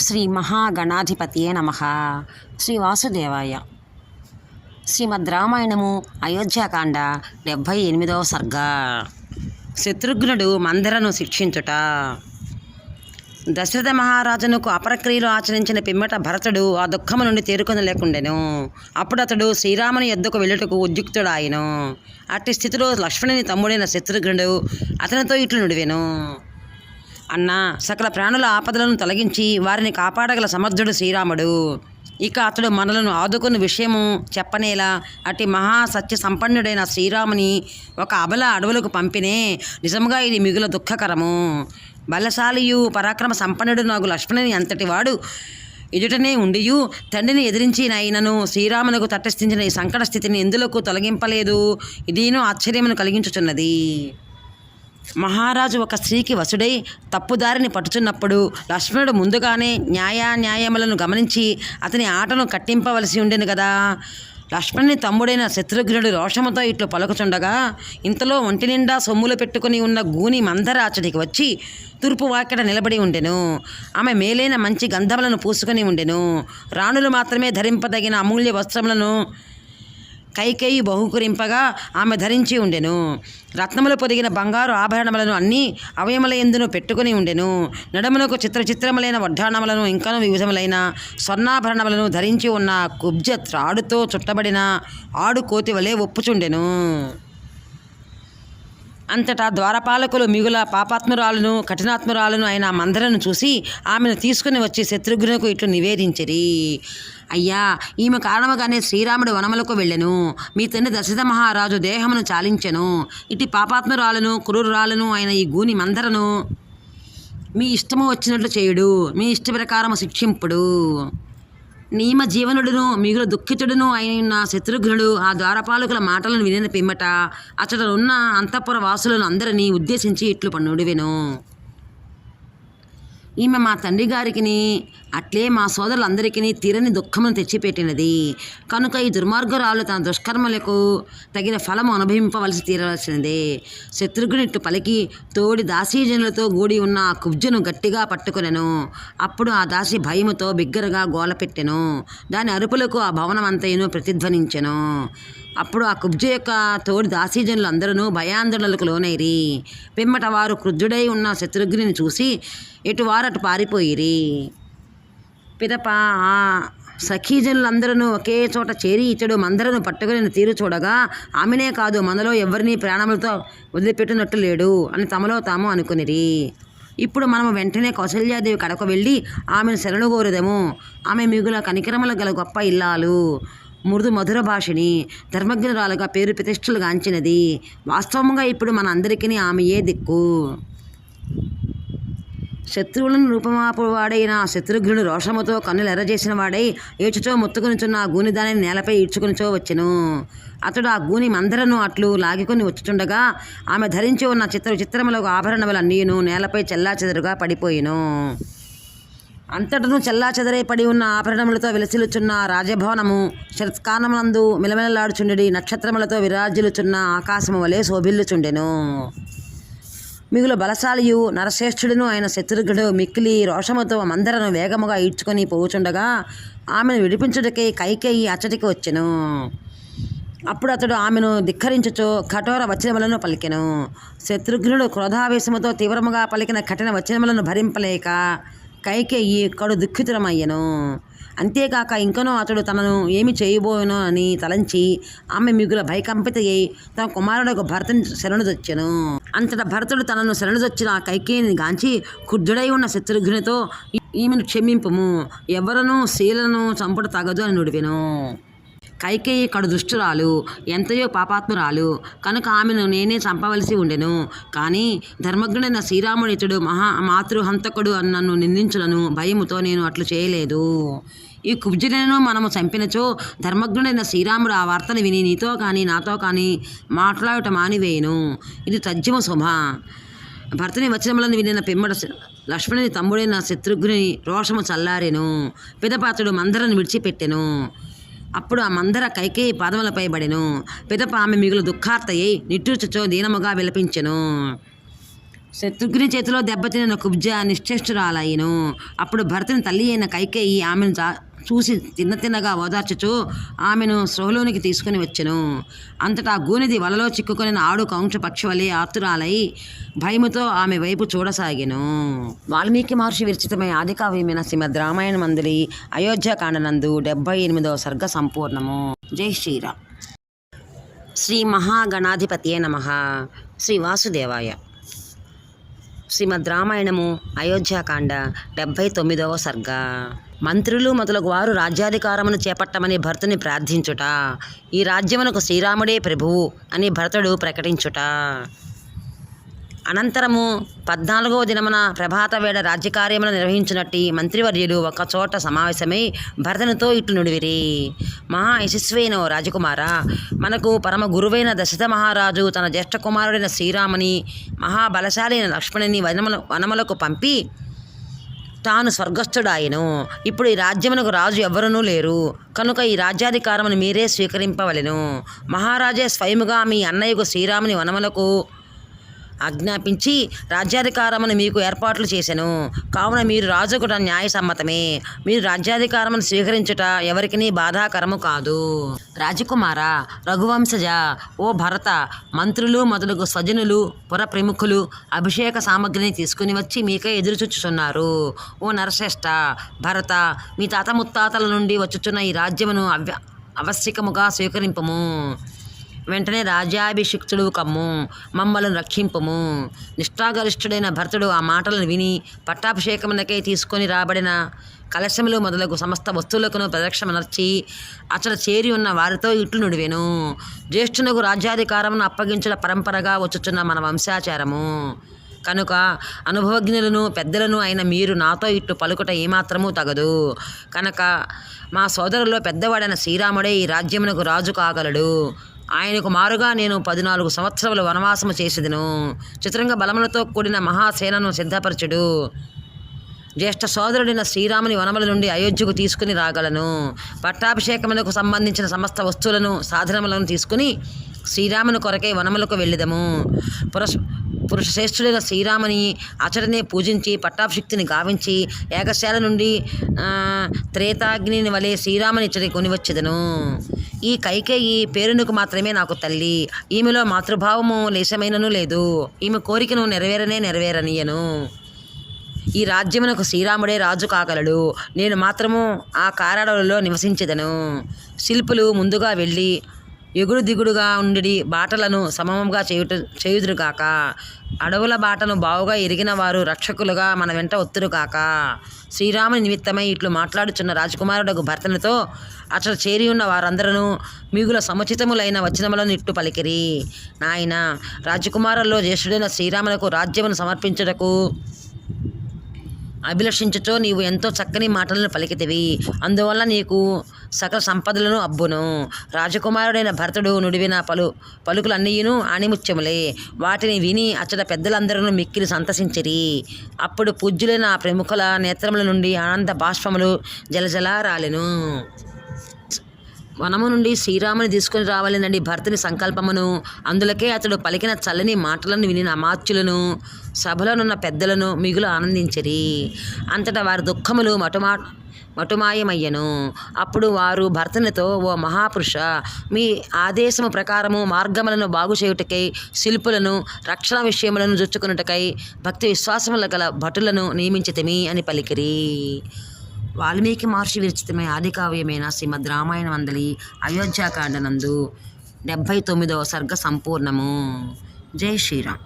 శ్రీ మహాగణాధిపతియే నమ. శ్రీ వాసుదేవాయ. శ్రీమద్ రామాయణము అయోధ్యాకాండ డెబ్భై ఎనిమిదవ సర్గ. శత్రుఘ్నుడు మందరను శిక్షించుట. దశరథ మహారాజునకు అపరక్రియలు ఆచరించిన పిమ్మట భరతుడు ఆ దుఃఖము నుండి తేరుకొనలేకుండెను అప్పుడు అతడు శ్రీరాముని ఎద్దుకు వెళ్ళుటకు ఉద్యుక్తుడాయను అట్టి స్థితిలో లక్ష్మణుని తమ్ముడైన శత్రుఘ్నుడు అతనితో ఇట్లు నుడివెను. అన్నా సకల ప్రాణుల ఆపదలను తొలగించి వారిని కాపాడగల సమర్థుడు శ్రీరాముడు. ఇక అతడు మనలను ఆదుకున్న విషయము చెప్పనేలా అట్టి మహా సత్య సంపన్నుడైన శ్రీరాముని ఒక అబల అడవులకు పంపినే నిజముగా ఇది మిగుల దుఃఖకరము. బలశాలియు పరాక్రమ సంపన్నుడు నాకు లక్ష్మణుని అంతటి వాడు ఎదుటనే ఉండియు తండ్రిని ఎదిరించి నాయనను శ్రీరామునకు తటస్థించిన ఈ సంకట స్థితిని ఎందులకు తొలగింపలేదు? ఇదీను ఆశ్చర్యమును కలిగించుచున్నది. మహారాజు ఒక స్త్రీకి వసుడై తప్పుదారిని పట్టుచున్నప్పుడు లక్ష్మణుడు ముందుగానే న్యాయాన్యాయములను గమనించి అతని ఆటను కట్టింపవలసి ఉండెను కదా. లక్ష్మణుని తమ్ముడైన శత్రుఘ్నుడు రోషముతో ఇట్లు పలుకుచుండగా ఇంతలో ఒంటి నిండా సొమ్ములు పెట్టుకుని ఉన్న గూని మందరాచడికి వచ్చి తూర్పు వాకిట నిలబడి ఉండెను. ఆమె మేలైన మంచి గంధములను పూసుకొని ఉండెను. రాణులు మాత్రమే ధరింపదగిన అమూల్య వస్త్రములను కైకేయి బహుకరింపగా ఆమె ధరించి ఉండెను. రత్నములు పొదిగిన బంగారు ఆభరణములను అన్ని అవయముల ఎందును పెట్టుకుని ఉండెను. నడుమునకు చిత్ర చిత్రములైన వడ్డాణములను ఇంకను వివిధములైన స్వర్ణాభరణములను ధరించి ఉన్న కుబ్జ త్రాడుతో చుట్టబడిన ఆడు కోతి వలె ఒప్పుచుండెను. అంతటా ద్వారపాలకులు మిగుల పాపాత్మురాలను కఠినాత్మురాలను అయిన మందరను చూసి ఆమెను తీసుకుని వచ్చి శత్రుఘ్నుకు ఇట్లు నివేదించిరి. అయ్యా ఈమె కారణముగానే శ్రీరాముడు వనములకు వెళ్ళెను. మీ తండ్రి దశరథ మహారాజు దేహమును చాలించెను. ఇటు పాపాత్మురాలను క్రూరురాలను అయిన ఈ గూని మందరను మీ ఇష్టము వచ్చినట్లు చేయుడు. మీ ఇష్ట ప్రకారము శిక్షింపుడు. నియమ జీవనుడును మిగులు దుఃఖితుడును అయిన శత్రుఘ్నుడు ఆ ద్వారపాలకుల మాటలను వినిన పిమ్మట అతడున్న అంతఃపుర వాసులను అందరినీ ఉద్దేశించి ఇట్లు పన్నుడివెను. ఈమె మా తండ్రి గారికిని అట్లే మా సోదరులందరికీ తీరని దుఃఖమును తెచ్చిపెట్టినది. కనుక ఈ దుర్మార్గురాలు తన దుష్కర్మలకు తగిన ఫలము అనుభవింపవలసి తీరవలసినదే. శత్రుఘ్నిట్టు పలికి తోడి దాసీజనులతో గూడి ఉన్న ఆ కుబ్జును గట్టిగా పట్టుకునెను. అప్పుడు ఆ దాసి భయముతో బిగ్గరగా గోలపెట్టెను. దాని అరుపులకు ఆ భవనమంతయును ప్రతిధ్వనించెను. అప్పుడు ఆ కుబ్జ యొక్క తోడి దాసీజనులు అందరూ భయాందోళనలకు లోనైరి. పిమ్మట వారు క్రుద్ధుడై ఉన్న శత్రుఘ్ని చూసి ఎటువారటు పారిపోయిరి. పిదప ఆ సఖీజనులందరూ ఒకే చోట చేరి ఇతడు మందరను పట్టుకుని తీరు చూడగా ఆమెనే కాదు మనలో ఎవరిని ప్రాణములతో వదిలిపెట్టినట్టు లేడు అని తమలో తాము అనుకునిరి. ఇప్పుడు మనము వెంటనే కౌశల్యాదేవి కడకు వెళ్ళి ఆమెను శరణు కోరుదము. ఆమె మిగుల కనికరములు గల గొప్ప ఇల్లాలు. మృదు మధుర భాషని ధర్మజ్ఞురాలుగా పేరు ప్రతిష్టలు గాంచినది. ఇప్పుడు మన అందరికీ ఆమె ఏ దిక్కు. శత్రువులను రూపమాపువాడైన శత్రుఘ్నుడు రోషముతో కన్నులు ఎర్రజేసిన వాడై ఏచుచో ముత్తుకునిచున్న ఆ గూని దానిని నేలపై ఈడ్చుకునిచో వచ్చెను. అతడు ఆ గూని మందరను అట్లు లాగికొని వచ్చుచుండగా ఆమె ధరించి ఉన్న చిత్ర చిత్రములకు ఆభరణములన్నీను నేలపై చెల్లాచెదరుగా పడిపోయిను. అంతటను చెల్లాచెదరై పడి ఉన్న ఆభరణములతో విలసిలుచున్న రాజభవనము శరత్కాలమునందు మిలమిలలాడుచుండెడి నక్షత్రములతో విరాజిల్లుచున్న ఆకాశము వలె శోభిల్లుచుండెను. మిగులు బలశాలియు నరశ్రేష్ఠుడును ఆయన శత్రుఘ్నుడు మిక్కిలి రోషముతో మందరను వేగముగా ఈడ్చుకొని పోవుచుండగా ఆమెను విడిపించుటకై కైకేయి అచ్చటికి వచ్చెను. అప్పుడు అతడు ఆమెను ధిక్కరించుచు కఠోర వచనములను పలికెను. శత్రుఘ్నుడు క్రోధావేశముతో తీవ్రముగా పలికిన కఠిన వచనములను భరింపలేక కైకేయి కడు దుఃఖితురమయ్యను అంతేకాక ఇంకనో అతడు తనను ఏమి చేయబోయను అని తలంచి ఆమె మిగుల భయకంపిత అయి తన కుమారుడు భరతుని శరణుదొచ్చెను. అంతట భరతుడు తనను శరణుదొచ్చిన ఆ కైకేయిని గాంచి కుర్ధుడై ఉన్న శత్రుఘ్నితో ఈమెను క్షమింపుము. ఎవరనూ శీలను చంపుట తగదు అని నుడివెను. కైకేయి కడు దుష్టురాలు ఎంతయో పాపాత్మురాలు. కనుక ఆమెను నేనే చంపవలసి ఉండెను. కానీ ధర్మజ్ఞుడైన శ్రీరాముడితుడు మహా మాతృహంతకుడు అని నన్ను నిందించులను భయముతో నేను అట్లు చేయలేదు. ఈ కుబ్జులను మనము చంపినచో ధర్మజ్ఞుడైన శ్రీరాముడు ఆ వార్తను విని నీతో కానీ నాతో కానీ మాట్లాడట మానివేయును. ఇది తజ్జమ శుభ. భర్తని వచనములను వినిన పిమ్మడ లక్ష్మణుని తమ్ముడైన శత్రుఘ్ని రోషము చల్లారెను. పిదపాత్రుడు మందరను విడిచిపెట్టెను. అప్పుడు ఆ మందర కైకేయి పాదములపై పడెను. పిదప ఆమె మిగులు దుఃఖార్తయ్యి నిట్టూర్చుచో దీనముగా విలపించెను. శత్రుఘ్ని చేతిలో దెబ్బతిన కుబ్జ నిశ్చేష్టురాలయ్యను. అప్పుడు భరతుని తల్లి అయిన కైకేయి ఆమెను చూసి తిన్న తిన్నగా ఓదార్చుచు ఆమెను సృహలోనికి తీసుకుని వచ్చెను. అంతటా గూనిది వలలో చిక్కుకొని ఆడు కౌంక్ష పక్షి వలె భయముతో ఆమె వైపు చూడసాగెను. వాల్మీకి మహర్షి విరచితమై ఆది కావ్యమైన శ్రీమద్ రామాయణ మందిరి అయోధ్యకాండనందు డెబ్బై ఎనిమిదవ సర్గ సంపూర్ణము. జై శ్రీరామ్. శ్రీ మహాగణాధిపతియే నమ. శ్రీ వాసుదేవాయ. శ్రీమద్ రామాయణము అయోధ్యాకాండ డెబ్భై తొమ్మిదవ సర్గ. మంత్రులు మొదలగు వారు రాజ్యాధికారమును చేపట్టమని భరతుని ప్రార్థించుట. ఈ రాజ్యమునకు శ్రీరాముడే ప్రభువు అని భరతుడు ప్రకటించుట. అనంతరము పద్నాలుగవ దినమున ప్రభాత వేళ రాజ్యకార్యములు నిర్వహించినట్టి మంత్రివర్యులు ఒకచోట సమావేశమై భరతనితో ఇట్లు నుడివిరి. మహా యశస్వైన ఓ రాజకుమార మనకు పరమ గురువైన దశరథ మహారాజు తన జ్యేష్ఠ కుమారుడైన శ్రీరాముని మహాబలశాలైన అయిన లక్ష్మణుని వనములకు పంపి తాను స్వర్గస్థుడాయను. ఇప్పుడు ఈ రాజ్యమునకు రాజు ఎవరునూ లేరు. కనుక ఈ రాజ్యాధికారమును మీరే స్వీకరింపవలెను. మహారాజే స్వయముగా మీ అన్నయ్యకు శ్రీరాముని వనములకు ఆజ్ఞాపించి రాజ్యాధికారమును మీకు ఏర్పాట్లు చేశాను కావున మీరు రాజుకుట న్యాయసమ్మతమే. మీరు రాజ్యాధికారమును స్వీకరించుట ఎవరికి బాధాకరము కాదు. రాజకుమార రఘువంశజ ఓ భరత మంత్రులు మొదలగు స్వజనులు పుర ప్రముఖులు అభిషేక సామగ్రిని తీసుకుని వచ్చి మీకే ఎదురుచూచుచున్నారు. ఓ నరశ్రేష్ట భరత మీ తాత ముత్తాతల నుండి వచ్చుచున్న ఈ రాజ్యమును అవ్య అవశ్యకముగా స్వీకరింపము. వెంటనే రాజ్యాభిషిక్తుడు కమ్ము మమ్మలను రక్షింపము. నిష్ఠాగరిష్ఠుడైన భరతుడు ఆ మాటలను విని పట్టాభిషేకమునకై తీసుకొని రాబడిన కలశములు మొదలగు సమస్త వస్తువులకును ప్రదక్షిణమనర్చి అతడు చేరి ఉన్న వారితో ఇట్లు నుడివెను. జ్యేష్ఠునకు రాజ్యాధికారమును అప్పగించడం పరంపరగా వచ్చుచున్న మన వంశాచారము. కనుక అనుభవజ్ఞులను పెద్దలను అయిన మీరు నాతో ఇట్టు పలుకుట ఏమాత్రమూ తగదు. కనుక మా సోదరులో పెద్దవాడైన శ్రీరాముడే ఈ రాజ్యమునకు రాజు కాగలడు ఆయనకు మారుగా నేను పద్నాలుగు సంవత్సరములు వనవాసము చేసేదను. చిత్రంగా బలములతో కూడిన మహాసేనను సిద్ధపరచుడు. జ్యేష్ఠ సోదరుడైన శ్రీరాముని వనముల నుండి అయోధ్యకు తీసుకుని రాగలను. పట్టాభిషేకములకు సంబంధించిన సమస్త వస్తువులను సాధనములను తీసుకుని శ్రీరాముని కొరకై వనములకు వెళ్ళిదము. పురస్ పురుష శ్రేష్ఠుడైన శ్రీరాముని అచటనే పూజించి పట్టాభిషిక్తిని గావించి ఏకశాల నుండి త్రేతాగ్నిని వలె శ్రీరాముని ఇచ్చడి కొనివచ్చెదను. ఈ కైకేయి పేరునకు మాత్రమే నాకు తల్లి. ఈమెలో మాతృభావము లేశమైనను లేదు. ఈమె కోరికను నెరవేరనే నెరవేరనీయను. ఈ రాజ్యమునకు శ్రీరాముడే రాజు కాగలడు. నేను మాత్రము ఆ కారాడలో నివసించెదను. శిల్పులు ముందుగా వెళ్ళి ఎగుడు దిగుడుగా ఉండి బాటలను సమమంగా చేయుట చేయుదురుగాక అడవుల బాటను బావుగా ఎరిగిన వారు రక్షకులుగా మన వెంట ఒత్తురుగాక శ్రీరాముని నిమిత్తమై ఇట్లు మాట్లాడుచున్న రాజకుమారుడకు భర్తనతో అతడు చేరి ఉన్న వారందరూ మిగుల సముచితములైన వచనములను ఇట్టు పలికిరి. నాయన రాజకుమారుల్లో జ్యేష్ఠుడైన శ్రీరామునకు రాజ్యమును సమర్పించుటకు అభిలషించుతో నీవు ఎంతో చక్కని మాటలను పలికితివి. అందువల్ల నీకు సకల సంపదలను అబ్బును. రాజకుమారుడైన భరతుడు నుడివిన పలు పలుకులన్నీయును ఆణిముత్యములే. వాటిని విని అచ్చట పెద్దలందరూ మిక్కిలి సంతసించిరి. అప్పుడు పూజ్యులైన ప్రముఖుల నేత్రముల నుండి ఆనంద బాష్పములు జలజలా రాలెను వనము నుండి శ్రీరాముని తీసుకుని రావాలేనండి భర్తని సంకల్పమును. అందులకే అతడు పలికిన చల్లని మాటలను విని అమాత్యులను సభలోనున్న పెద్దలను మిగులు ఆనందించిరి. అంతటా వారి దుఃఖములు మటుమా మటుమాయమయ్యను. అప్పుడు వారు భర్తనితో ఓ మహాపురుష మీ ఆదేశము ప్రకారము మార్గములను బాగు చేయుటకై శిల్పులను రక్షణ విషయములను జుచ్చుకున్నటకై భక్తి విశ్వాసముల గల భటులను నియమించితిమి అని పలికిరి. వాల్మీకి మహర్షి విరచితమైన ఆదికావ్యమైన శ్రీమద్ రామాయణ మందలి అయోధ్యాకాండనందు డెబ్భై తొమ్మిదవ సర్గ సంపూర్ణము. జై శ్రీరామ్.